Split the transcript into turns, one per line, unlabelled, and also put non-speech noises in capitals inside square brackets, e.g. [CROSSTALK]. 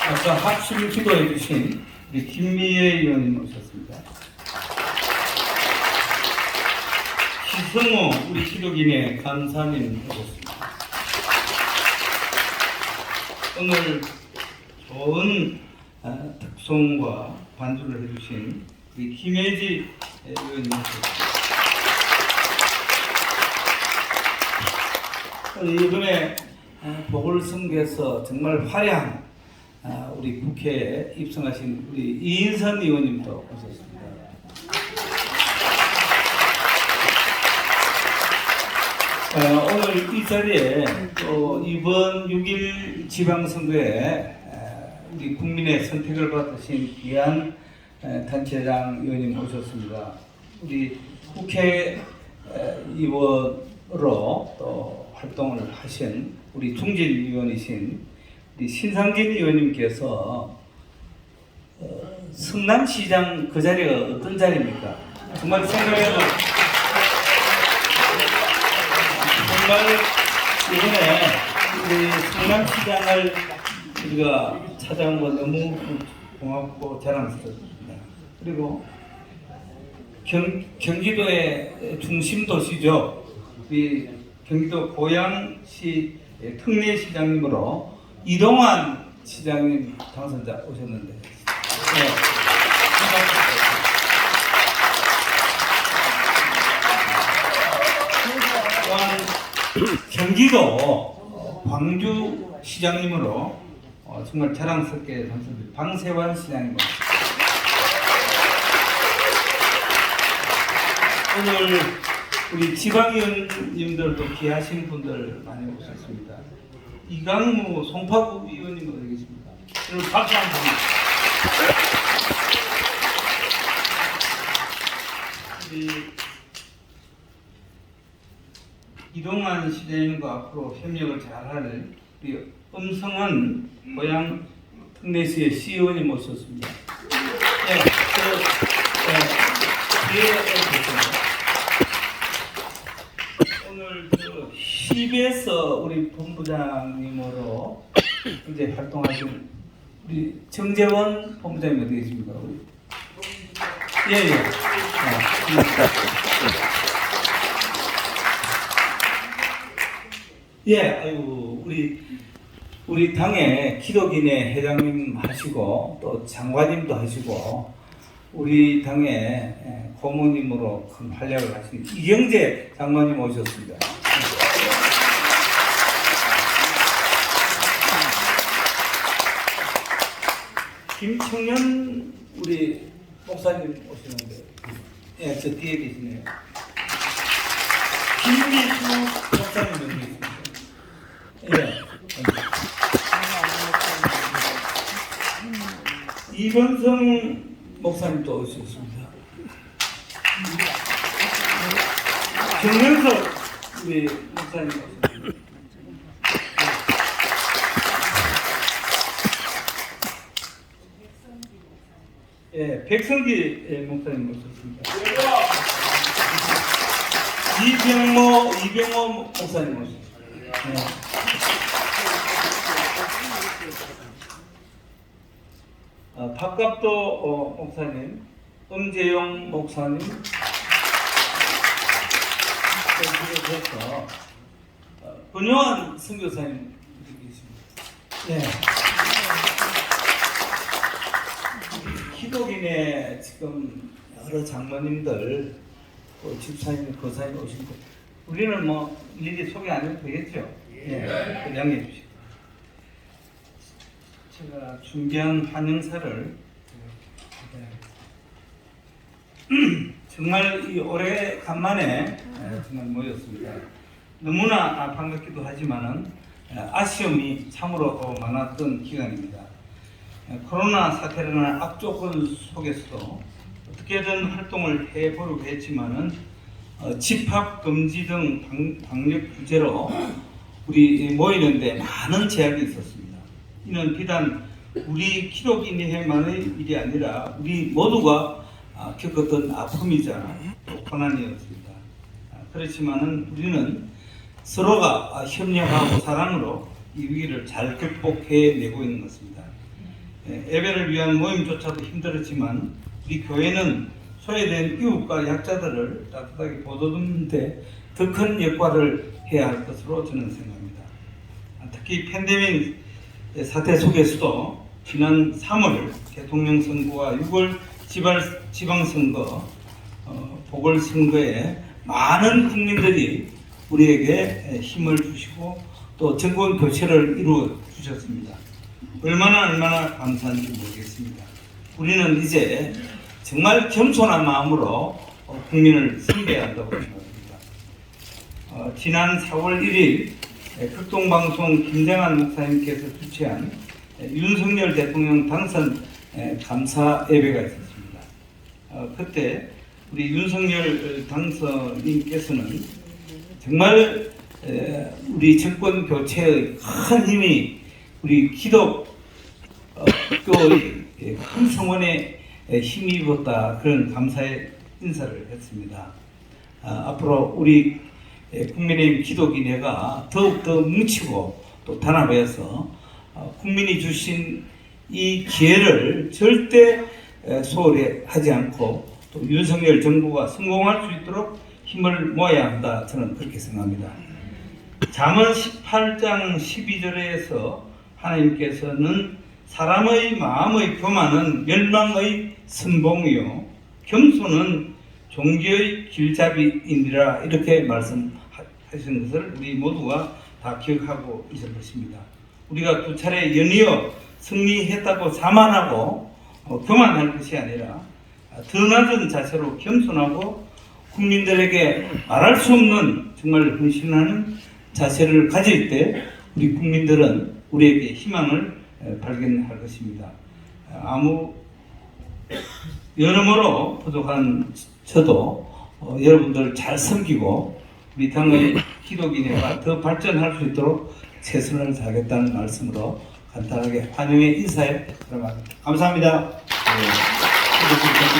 아까 합심 기도해 주신 우리 김미애 의원님 오셨습니다. 기성호 우리 기독인의 간사님 오셨습니다. 오늘 좋은 아, 특송과 반주를 해주신 우리 김혜지 의원님 오셨습니다. 어, 이번에 어, 보궐선거에서 정말 화려한 아, 우리 국회에 입성하신 우리 이인선 의원님도 오셨습니다. 어, 오늘 이 자리에 또 이번 6일 지방선거에 에, 우리 국민의 선택을 받으신 귀한 에, 단체장 의원님 오셨습니다. 우리 국회 에, 의원으로 또 활동을 하신 우리 중진 의원이신 우리 신상진 의원님께서 어, 성남시장 그 자리가 어떤 자리입니까? 정말 생각해도 정말 이번에 우리 성남시장을 우리가 찾아온 건 너무 고맙고 자랑스럽습니다. 그리고 경, 경기도의 중심 도시죠. 우리 경기도 고양시 특례 시장님으로 이동환 시장님 당선자 오셨는데 네. 경기도 광주 시장님으로 어, 정말 자랑스럽게 당선된 방세환 시장님 오늘 우리 지방의원님들도 귀하신 분들 많이 오셨습니다. 이강무 송파구 어디 계십니까? 여러분 박수 한번 우리 이동환 시장님과 앞으로 협력을 잘할 우리 음성한 고향 특례시의 시의원님 모셨습니다. 예, 그, 예, 뒤에 계십니다. 오늘 그 CBS 우리 본부장님으로 [COUGHS] 이제 활동하신 우리 정재원 본부장님 어디 계십니까? 우리? 예, 예. 예, 예, 아이고 우리 우리 당의 기독인의 회장님 하시고 또 장관님도 하시고 우리 당의 예, 고모님으로 큰 활약을 하신 이경재 장관님 오셨습니다. 김청년 우리 목사님 오시는데 예, 저 뒤에 계시네요. 김미수 목사님 여기 있습니다. 예. 이건성 목사님도 오셨습니다. 정명석 우리 목사님 오셨습니다. 예, 백성기 예, 목사님 오셨습니다. 이병모 이병모 목사님 오셨습니다. 예. 어, 박갑도 어, 목사님, 음재용 목사님, 그래서 어, 권영환 선교사님 여기 계십니다. 네. 기독인의 지금 여러 장로님들, 또 집사님, 거사님 오신 거 우리는 뭐 일일이 소개 안 해도 되겠죠? 예, 양해해 주시고. 제가 준비한 환영사를 [CLEARS THROAT] 정말 이 올해 간만에 정말 모였습니다. 너무나 반갑기도 하지만은 아쉬움이 참으로 많았던 기간입니다. 코로나 사태라는 악조건 속에서도 어떻게든 활동을 해보려고 했지만은 어, 집합 금지 등 방, 방역 규제로 우리 모이는데 많은 제약이 있었습니다. 이는 비단 우리 기독인에만의 일이 아니라 우리 모두가 아, 겪었던 아픔이자 또 고난이었습니다. 아, 그렇지만은 우리는 서로가 아, 협력하고 사랑으로 이 위기를 잘 극복해내고 있는 것입니다. 예, 예배를 위한 모임조차도 힘들었지만 우리 교회는 소외된 이웃과 약자들을 따뜻하게 보도듬는데 더 큰 역할을 해야 할 것으로 저는 생각합니다. 아, 특히 팬데믹 사태 속에서도 지난 3월 대통령 선거와 6월 지방, 지방선거, 어, 보궐선거에 많은 국민들이 우리에게 힘을 주시고 또 정권 교체를 이루어 주셨습니다. 얼마나 얼마나 감사한지 모르겠습니다. 우리는 이제 정말 겸손한 마음으로 어, 국민을 섬겨야 한다고 생각합니다. 어, 지난 4월 1일 극동방송 김정한 목사님께서 주최한 에, 윤석열 대통령 당선 에, 감사 예배가 있었습니다. 어, 그때 우리 윤석열 당선인께서는 정말 에, 우리 정권 교체의 큰 힘이 우리 기독 어, 교의 예, 큰 성원에 에, 힘입었다 그런 감사의 인사를 했습니다. 아, 앞으로 우리 에, 국민의힘 기독인회가 더욱더 뭉치고 또 단합해서 어, 국민이 주신 이 기회를 절대 에, 소홀히 하지 않고 또 윤석열 정부가 성공할 수 있도록 힘을 모아야 한다 저는 그렇게 생각합니다. 잠언 18장 12절에서 하나님께서는 사람의 마음의 교만은 멸망의 선봉이요 겸손은 종교의 길잡이이니라 이렇게 말씀하신 것을 우리 모두가 다 기억하고 있을 것입니다. 우리가 두 차례 연이어 승리했다고 자만하고 어, 교만할 것이 아니라 더 낮은 자세로 겸손하고 국민들에게 말할 수 없는 정말 헌신하는 자세를 가질 때 우리 국민들은 우리에게 희망을 에, 발견할 것입니다. 아무 여러모로 부족한 저도 어, 여러분들 잘 섬기고 우리 당의 기독인회가 더 발전할 수 있도록 최선을 다하겠다는 말씀으로 간단하게 환영의 인사에 들어갑니다. 감사합니다. 네.